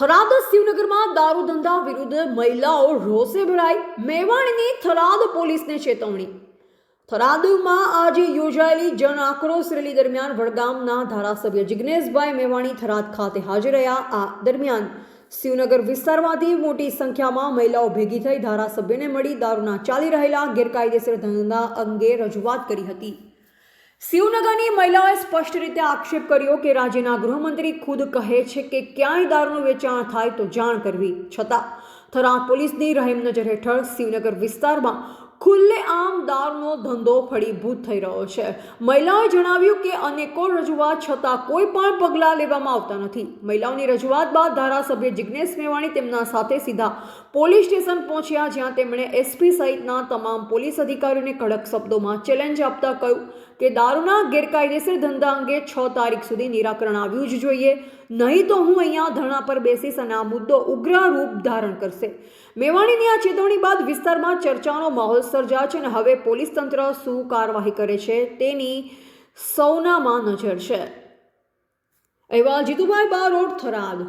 થરાદ શિવનગરમાં દારૂ ધંધા વિરુદ્ધ મહિલાઓ રોષે ભરાઈ. મેવાણીની થરાદ પોલીસને ચેતવણી. થરાદમાં આજે યોજાયેલી જન આક્રોશ રેલી દરમિયાન વડગામના ધારાસભ્ય જિગ્નેશભાઈ મેવાણી થરાદ ખાતે હાજર રહ્યા. આ દરમિયાન શિવનગર વિસ્તારમાંથી મોટી સંખ્યામાં મહિલાઓ ભેગી થઈ ધારાસભ્યને મળી દારૂના ચાલી રહેલા ગેરકાયદેસર ધંધા અંગે રજૂઆત કરી હતી. શિવનગરની મહિલાઓએ સ્પષ્ટ રીતે આક્ષેપ કર્યો કે રાજ્યના ગૃહમંત્રી ખુદ કહે છે કે ક્યાંય દારૂનું વેચાણ થાય તો જાણ કરવી. છતાં થરાદ પોલીસની રહેમ નજર હેઠળ શિવનગર વિસ્તારમાં ખુલ્લે આમ દારૂનો ધંધો ફળીભૂત થઈ રહ્યો છે. મહિલાઓએ જણાવ્યું કે અનેકો રજૂઆત છતાં કોઈ પણ પગલાં લેવામાં આવતા નથી. મહિલાઓની રજૂઆત બાદ ધારાસભ્ય જિજ્ઞેશ મેવાણી તેમના સાથે સીધા પોલીસ સ્ટેશન પહોંચ્યા, જ્યાં તેમણે એસપી સહિતના તમામ પોલીસ અધિકારીઓને કડક શબ્દોમાં ચેલેન્જ આપતા કહ્યું કે દારૂના ગેરકાયદેસર ધંધા અંગે છ તારીખ સુધી નિરાકરણ આવ્યું જ જોઈએ. નહીં તો હું અહીંયા ધરણા પર બેસીશ અને આ મુદ્દો ઉગ્ર રૂપ ધારણ કરશે. મેવાણીની આ ચેતવણી બાદ વિસ્તારમાં ચર્ચાનો માહોલ સર્જાયો છે અને હવે પોલીસ તંત્ર શું કાર્યવાહી કરે છે તેની સૌનામાં નજર છે. એવા જીતુભાઈ બારોટ થરાદ.